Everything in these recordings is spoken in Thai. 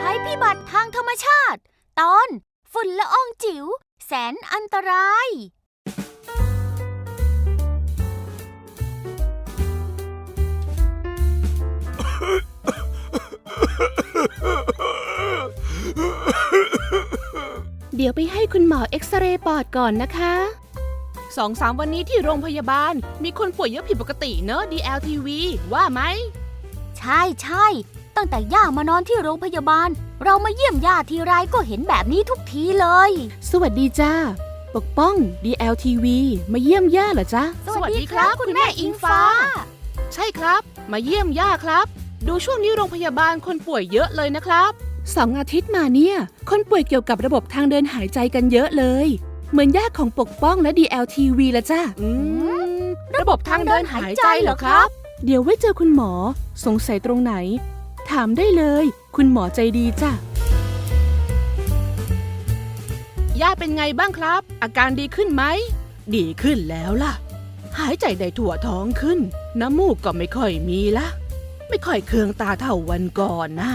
ภัยพิบัติทางธรรมชาติ ตอน ฝุ่นละอองจิ๋วแสนอันตราย เดี๋ยวไปให้คุณหมอเอ็กซเรย์ปอดก่อนนะคะ สองสามวันนี้ที่โรงพยาบาลมีคนป่วยเยอะผิดปกติเนอะ DLTV ว่าไหม ใช่ใช่ตั้งแต่ย่ามานอนที่โรงพยาบาล เรามาเยี่ยมย่าทีไรก็เห็นแบบนี้ทุกทีเลย สวัสดีจ้า ปกป้อง DLTV มาเยี่ยมย่าเหรอจ๊ะ สวัสดีครับคุณแม่อิงฟ้า ใช่ครับ มาเยี่ยมย่าครับ ดูช่วงนี้โรงพยาบาลคนป่วยเยอะเลยนะครับ สองอาทิตย์มาเนี่ย คนป่วยเกี่ยวกับระบบทางเดินหายใจกันเยอะเลย เหมือนย่าของปกป้องและ DLTV ละจ้ะอืม ระบบทางเดินหายใจเหรอครับ เดี๋ยวไว้เจอคุณหมอ สงสัยตรงไหน ถามได้เลย คุณหมอใจดีจ้ะ ย่าเป็นไงบ้างครับ อาการดีขึ้นไหม ดีขึ้นแล้วล่ะ หายใจได้ทั่วท้องขึ้น น้ำมูกก็ไม่ค่อยมีละ ไม่ค่อยเคืองตาเท่าวันก่อนนะ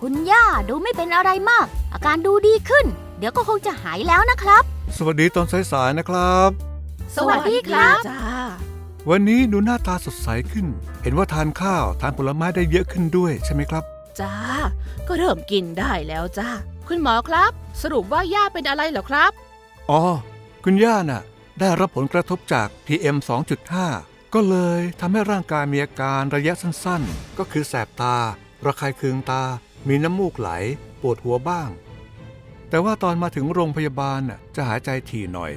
คุณย่าดูไม่เป็นอะไรมาก อาการดูดีขึ้น เดี๋ยวก็คงจะหายแล้วนะครับ สวัสดีตอนสายๆนะครับ สวัสดีครับ จ้า วันนี้ดูหน้าตาสดใสขึ้น เห็นว่าทานข้าวทานผลไม้ได้เยอะขึ้นด้วยใช่ไหมครับ จ้า ก็เริ่มกินได้แล้วจ้า คุณหมอครับ สรุปว่าย่าเป็นอะไรเหรอครับ อ๋อ คุณย่าน่ะ ได้รับผลกระทบจาก PM 2.5 ก็เลยทำให้ร่างกายมีอาการระยะสั้นๆ ก็คือแสบตา ระคายเคืองตา มีน้ำมูกไหล ปวดหัวบ้าง แต่ว่าตอนมาถึงโรงพยาบาลน่ะจะหายใจถี่หน่อย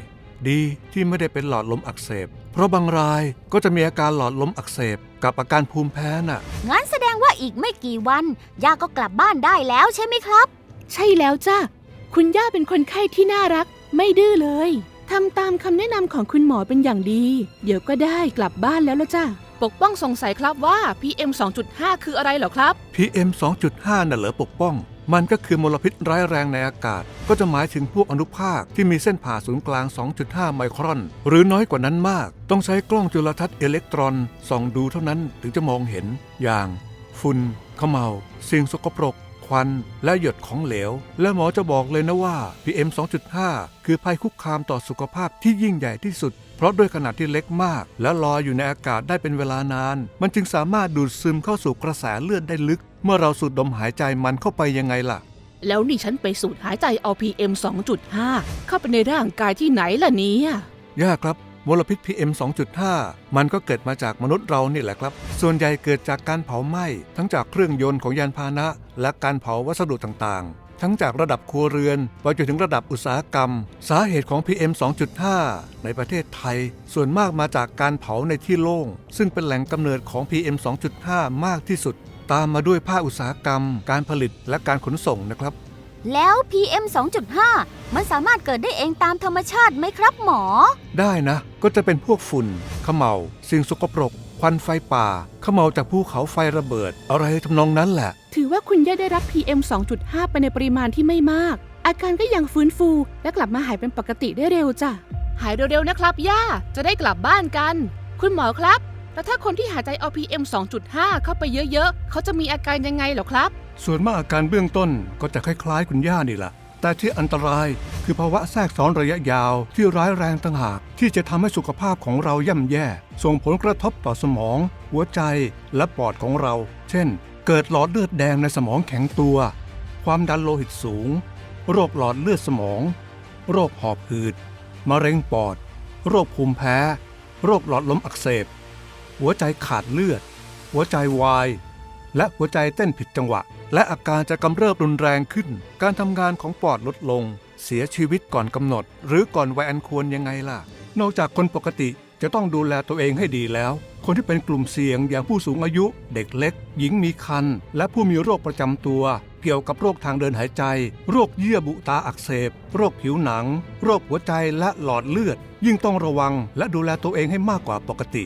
ดีที่ไม่ได้เป็นหลอดลมอักเสบ เพราะบางรายก็จะมีอาการหลอดลมอักเสบกับอาการภูมิแพ้น่ะ งั้นแสดงว่าอีกไม่กี่วัน ย่าก็กลับบ้านได้แล้วใช่ไหมครับ ใช่แล้วจ้าคุณย่าเป็นคนไข้ที่น่ารัก ไม่ดื้อเลยทำตามคำแนะนำของคุณหมอเป็นอย่างดี เดี๋ยวก็ได้กลับบ้านแล้วละจ้าปกป้องสงสัยครับว่า PM 2.5 คืออะไรเหรอครับ PM 2.5 น่ะเหรอปกป้อง มันก็คือมลพิษร้ายแรงในอากาศ ก็จะหมายถึงพวกอนุภาคที่มีเส้นผ่าศูนย์กลาง 2.5 ไมครอน หรือน้อยกว่านั้นมาก ต้องใช้กล้องจุลทรรศน์อิเล็กตรอนส่องดูเท่านั้นถึงจะมองเห็น อย่าง ฝุ่นขมเมาสิ่งสกปรก ควัน และหยดของเหลว และหมอจะบอกเลยนะว่า PM 2.5 คือภัยคุกคามต่อสุขภาพที่ยิ่งใหญ่ที่สุดเพราะด้วยขนาดที่เล็กมาก และลอยอยู่ในอากาศได้เป็นเวลานาน มันจึงสามารถดูดซึมเข้าสู่กระแสเลือดได้ลึก เมื่อเราสูดดมหายใจมันเข้าไปยังไงล่ะ แล้วนี่ฉันไปสูดหายใจเอา PM 2.5 เข้าไปในร่างกายที่ไหนล่ะเนี่ยย่าครับมลพิษ PM 2.5 มันก็เกิดมาจากมนุษย์เรานี่แหละครับ ส่วนใหญ่เกิดจากการเผาไหม้ ทั้งจากเครื่องยนต์ของยานพาหนะ และการเผาวัสดุต่างๆ ทั้งจากระดับครัวเรือนไปจนถึงระดับอุตสาหกรรม สาเหตุของ PM 2.5 ในประเทศไทย ส่วนมากมาจากการเผาในที่โล่ง ซึ่งเป็นแหล่งกำเนิดของ PM 2.5 มากที่สุด ตามมาด้วยภาคอุตสาหกรรม การผลิตและการขนส่งนะครับ แล้ว PM 2.5 มันสามารถเกิดได้เองตามธรรมชาติไหมครับหมอ ได้นะ ก็จะเป็นพวกฝุ่นเขมเมาสิ่งสกปรก ควันไฟป่าเขมเมาจากภูเขาไฟระเบิด อะไรทำนองนั้นแหละ ถือว่าคุณย่าได้รับ PM 2.5 ไปในปริมาณที่ไม่มาก อาการก็ยังฟื้นฟู และกลับมาหายเป็นปกติได้เร็วจ้ะ หายเร็วๆนะครับ ย่า จะได้กลับบ้านกัน คุณหมอครับ แล้วถ้าคนที่หายใจเอา PM 2.5 เข้าไปเยอะๆ เขาจะมีอาการยังไงเหรอครับ ส่วนมากอาการเบื้องต้นก็จะคล้ายๆ คุณย่านี่แหละ แต่ที่อันตรายคือภาวะแทรกซ้อนระยะยาวที่ร้ายแรงต่างหาก ที่จะทำให้สุขภาพของเราย่ำแย่ ส่งผลกระทบต่อสมอง หัวใจและปอดของเรา เช่น เกิดหลอดเลือดแดงในสมองแข็งตัว ความดันโลหิตสูง โรคหลอดเลือดสมอง โรคหอบหืด มะเร็งปอด โรคภูมิแพ้ โรคหลอดลมอักเสบ หัวใจขาดเลือด หัวใจวาย และหัวใจเต้นผิดจังหวะ และอาการจะกำเริบรุนแรงขึ้น การทำงานของปอดลดลง เสียชีวิตก่อนกำหนด หรือก่อนวัยอันควรยังไงล่ะ นอกจากคนปกติจะต้องดูแลตัวเองให้ดีแล้ว คนที่เป็นกลุ่มเสี่ยงอย่างผู้สูงอายุ เด็กเล็ก หญิงมีครรภ์และผู้มีโรคประจำตัว เกี่ยวกับโรคทางเดินหายใจ โรคเยื่อบุตาอักเสบ โรคผิวหนัง โรคหัวใจและหลอดเลือด ยิ่งต้องระวังและดูแลตัวเองให้มากกว่าปกติ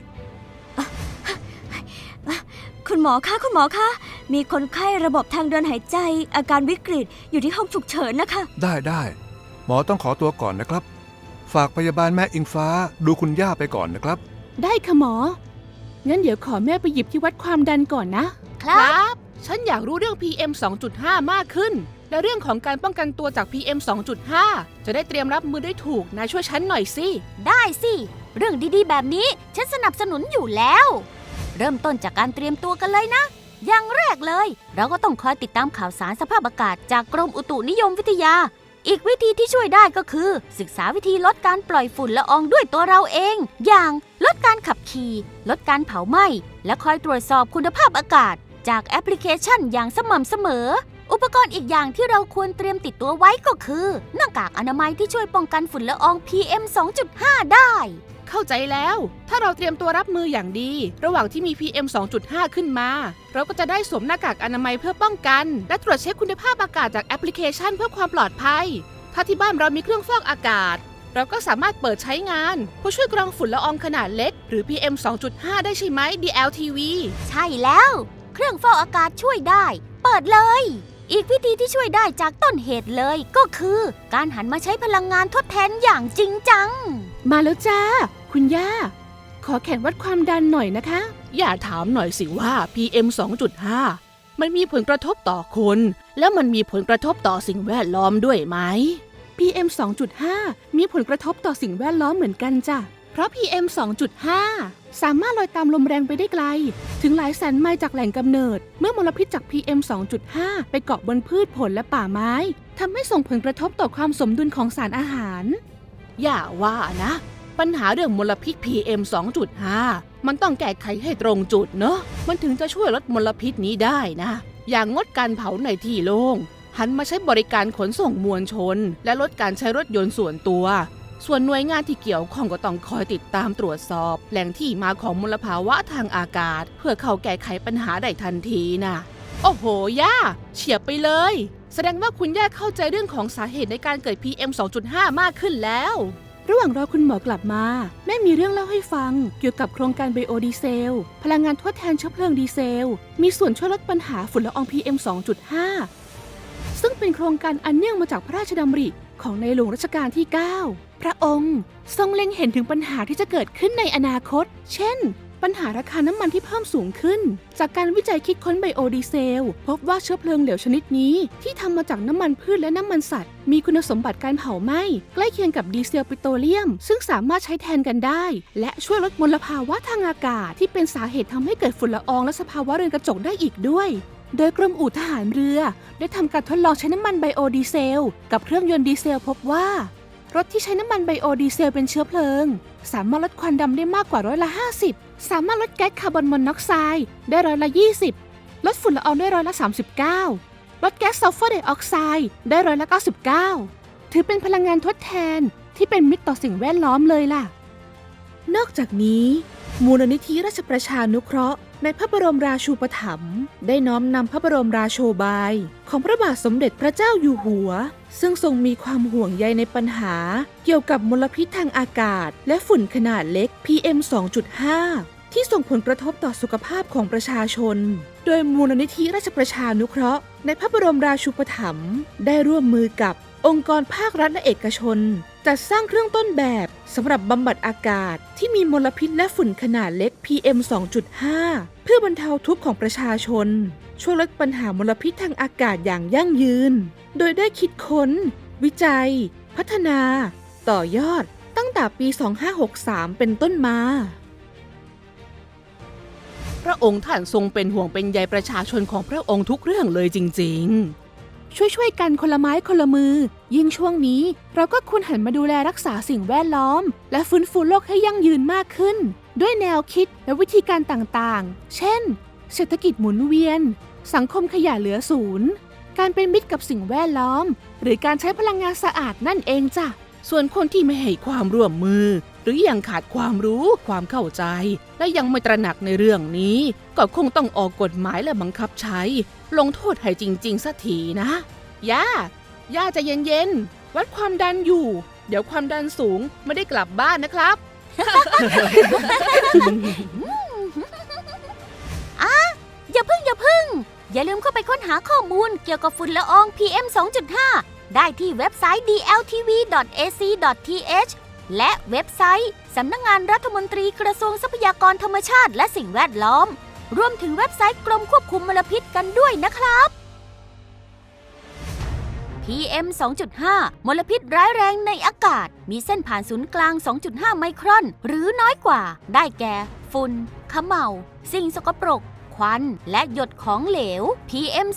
หมอคะคุณหมอคะ มีคนไข้ระบบทางเดินหายใจ อาการวิกฤตอยู่ที่ห้องฉุกเฉินนะคะ ได้ได้ หมอต้องขอตัวก่อนนะครับ ฝากพยาบาลแม่อิงฟ้าดูคุณย่าไปก่อนนะครับ ได้ค่ะหมอ งั้นเดี๋ยวขอแม่ไปหยิบที่วัดความดันก่อนนะคครับรับ ฉันอยากรู้เรื่อง PM 2.5 มากขึ้น และเรื่องของการป้องกันตัวจาก PM 2.5 จะได้เตรียมรับมือได้ถูก นายช่วยฉันหน่อยสิ ได้สิ เรื่องดีๆ แบบนี้ฉันสนับสนุนอยู่แล้ว เริ่มต้นจากการเตรียมตัวกันเลยนะ อย่างแรกเลย เราก็ต้องคอยติดตามข่าวสารสภาพอากาศจากกรมอุตุนิยมวิทยา อีกวิธีที่ช่วยได้ก็คือ ศึกษาวิธีลดการปล่อยฝุ่นละอองด้วยตัวเราเอง อย่างลดการขับขี่ ลดการเผาไหม้ และคอยตรวจสอบคุณภาพอากาศ จากแอปพลิเคชันอย่างสม่ำเสมอ อุปกรณ์อีกอย่างที่เราควรเตรียมติดตัวไว้ก็คือหน้ากากอนามัยที่ช่วยป้องกันฝุ่นละออง PM 2.5 ได้ เข้าใจแล้ว ถ้าเราเตรียมตัวรับมืออย่างดี ระหว่างที่มี PM 2.5 ขึ้นมา เราก็จะได้สวมหน้ากากอนามัยเพื่อป้องกัน และตรวจเช็คคุณภาพอากาศจากแอปพลิเคชันเพื่อความปลอดภัย ถ้าที่บ้านเรามีเครื่องฟอกอากาศ เราก็สามารถเปิดใช้งานเพื่อช่วยกรองฝุ่นละอองขนาดเล็ก หรือ PM 2.5 ได้ใช่ไหม DLTV ใช่แล้ว เครื่องฟอกอากาศช่วยได้ เปิดเลย อีกวิธีที่ช่วยได้จากต้นเหตุเลยก็คือ การหันมาใช้พลังงานทดแทนอย่างจริงจัง มาแล้วจ้า คุณย่า ขอแขนวัดความดันหน่อยนะคะ อย่าถามหน่อยสิว่า PM 2.5 มันมีผลกระทบต่อคน แล้วมันมีผลกระทบต่อสิ่งแวดล้อมด้วยไหม PM 2.5 มีผลกระทบต่อสิ่งแวดล้อมเหมือนกันจ้ะ เพราะ PM 2.5 สามารถลอยตามลมแรงไปได้ไกล ถึงหลายแสนไมล์จากแหล่งกำเนิด เมื่อมลพิษจาก PM 2.5 ไปเกาะบนพืชผลและป่าไม้ทำให้ส่งผลกระทบต่อความสมดุลของสารอาหาร อย่าว่านะ ปัญหาเรื่องมลพิษ PM 2.5 มันต้องแก้ไขให้ตรงจุดเนอะมันถึงจะช่วยลดมลพิษนี้ได้นะ อย่างงดการเผาในที่โล่ง หันมาใช้บริการขนส่งมวลชน และลดการใช้รถยนต์ส่วนตัว ส่วนหน่วยงานที่เกี่ยวข้องก็ต้องคอยติดตามตรวจสอบ แหล่งที่มาของมลภาวะทางอากาศ เพื่อเข้าแก้ไขปัญหาได้ทันทีนะ โอ้โห ย่า เฉียบไปเลย แสดงว่าคุณย่าเข้าใจเรื่องของสาเหตุในการเกิด PM 2.5 มากขึ้นแล้ว ระหว่างรอคุณหมอกลับมา แม่มีเรื่องเล่าให้ฟัง เกี่ยวกับโครงการไบโอดีเซล พลังงานทดแทนเชื้อเพลิงดีเซล มีส่วนช่วยลดปัญหาฝุ่นละออง PM 2.5 ซึ่งเป็นโครงการอันเนื่องมาจากพระราชดำริของในหลวงรัชกาลที่ 9 พระองค์ทรงเล็งเห็นถึงปัญหาที่จะเกิดขึ้นในอนาคต เช่น ปัญหาราคาน้ำมันที่เพิ่มสูงขึ้น จากการวิจัยคิดค้นไบโอดีเซล พบว่าเชื้อเพลิงเหลวชนิดนี้ ที่ทำมาจากน้ำมันพืชและน้ำมันสัตว์ มีคุณสมบัติการเผาไหม้ใกล้เคียงกับดีเซลปิโตรเลียม ซึ่งสามารถใช้แทนกันได้ และช่วยลดมลภาวะทางอากาศ ที่เป็นสาเหตุทำให้เกิดฝุ่นละอองและสภาวะเรือนกระจกได้อีกด้วยโดยกรมอู่ทหารเรือ ได้ทำการทดลองใช้น้ำมันไบโอดีเซล กับเครื่องยนต์ดีเซลพบว่า รถที่ใช้น้ำมันไบโอดีเซลเป็นเชื้อเพลิง สามารถลดควันดำได้มากกว่าร้อยละ 50 สามารถลดแก๊สคาร์บอนมอนอกไซด์ได้ร้อยละ 20 ลดฝุ่นละอองได้ร้อยละ 39 ลดแก๊สซัลเฟอร์ไดออกไซด์ได้ร้อยละ 99 ถือเป็นพลังงานทดแทนที่เป็นมิตรต่อสิ่งแวดล้อมเลยล่ะ นอกจากนี้ มูลนิธิราชประชานุเคราะห์ ในพระบรมราชูปถัมภ์ได้น้อมนำพระบรมราโชบาย ของพระบาทสมเด็จพระเจ้าอยู่หัว ซึ่งทรงมีความห่วงใยในปัญหา เกี่ยวกับมลพิษทางอากาศ และฝุ่นขนาดเล็ก PM 2.5 ที่ส่งผลกระทบต่อสุขภาพของประชาชน โดยมูลนิธิราชประชานุเคราะห์ ในพระบรมราชูปถัมภ์ได้ร่วมมือกับองค์กรภาครัฐและเอกชน จัดสร้างเครื่องต้นแบบสำหรับบำบัดอากาศ ที่มีมลพิษและฝุ่นขนาดเล็ก PM 2.5 เพื่อบรรเทาทุกข์ของประชาชน ช่วยลดปัญหามลพิษทางอากาศอย่างยั่งยืน โดยได้คิดค้น วิจัย พัฒนา ต่อยอดตั้งแต่ปี 2563 เป็นต้นมา พระองค์ท่านทรงเป็นห่วงเป็นใยประชาชนของพระองค์ทุกเรื่องเลยจริง ๆ ช่วยๆกันคนละไม้คนละมือ ยิ่งช่วงนี้เราก็ควรหันมาดูแลรักษาสิ่งแวดล้อม และฟื้นฟูโลกให้ยั่งยืนมากขึ้น ด้วยแนวคิดและวิธีการต่างๆ เช่น เศรษฐกิจหมุนเวียน สังคมขยะเหลือศูนย์ การเป็นมิตรกับสิ่งแวดล้อม หรือการใช้พลังงานสะอาดนั่นเองจ้ะ ส่วนคนที่ไม่ให้ความร่วมมือ หรือยังขาดความรู้ความเข้าใจ และยังไม่ตระหนักในเรื่องนี้ ก็คงต้องออกกฎหมายและบังคับใช้ ลงโทษให้จริง ๆสักทีนะ ย่า ย่าจะเย็นๆ วัดความดันอยู่ เดี๋ยวความดันสูงไม่ได้กลับบ้านนะครับอย่าพึ่งอย่าพึ่ง อย่าลืมเข้าไปค้นหาข้อมูลเกี่ยวกับฝุ่นละออง PM 2.5 ได้ที่เว็บไซต์ dltv.ac.th และเว็บไซต์ สำนักงงานรัฐมนตรีกระทรวงทรัพยากรธรรมชาติและสิ่งแวดล้อม รวมถึงเว็บไซต์กรมควบคุมมลพิษกันด้วยนะครับ PM 2.5 มลพิษร้ายแรงในอากาศ มีเส้นผ่านศูนย์กลาง 2.5 ไมครอน หรือน้อยกว่า ได้แก่ ฝุ่นขมเหลาสิ่งสกปรก ควัน และหยดของเหลว PM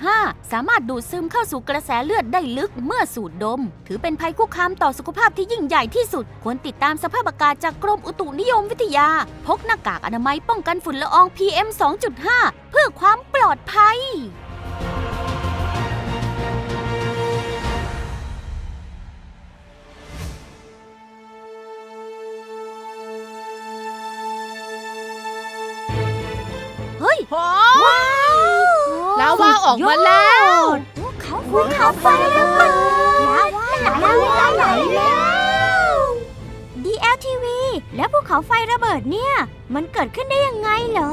2.5 สามารถดูดซึมเข้าสู่กระแสเลือดได้ลึกเมื่อสูดดม ถือเป็นภัยคุกคามต่อสุขภาพที่ยิ่งใหญ่ที่สุด ควรติดตามสภาพอากาศจากกรมอุตุนิยมวิทยา พกหน้ากากอนามัยป้องกันฝุ่นละออง PM 2.5 เพื่อความปลอดภัย วาออกมาแล้วเขาภูเขาไฟระเบิดลาวาลาวาไหลแล้ว DLTV แล้วภูเขาไฟระเบิดเนี่ย มันเกิดขึ้นได้ยังไงเหรอ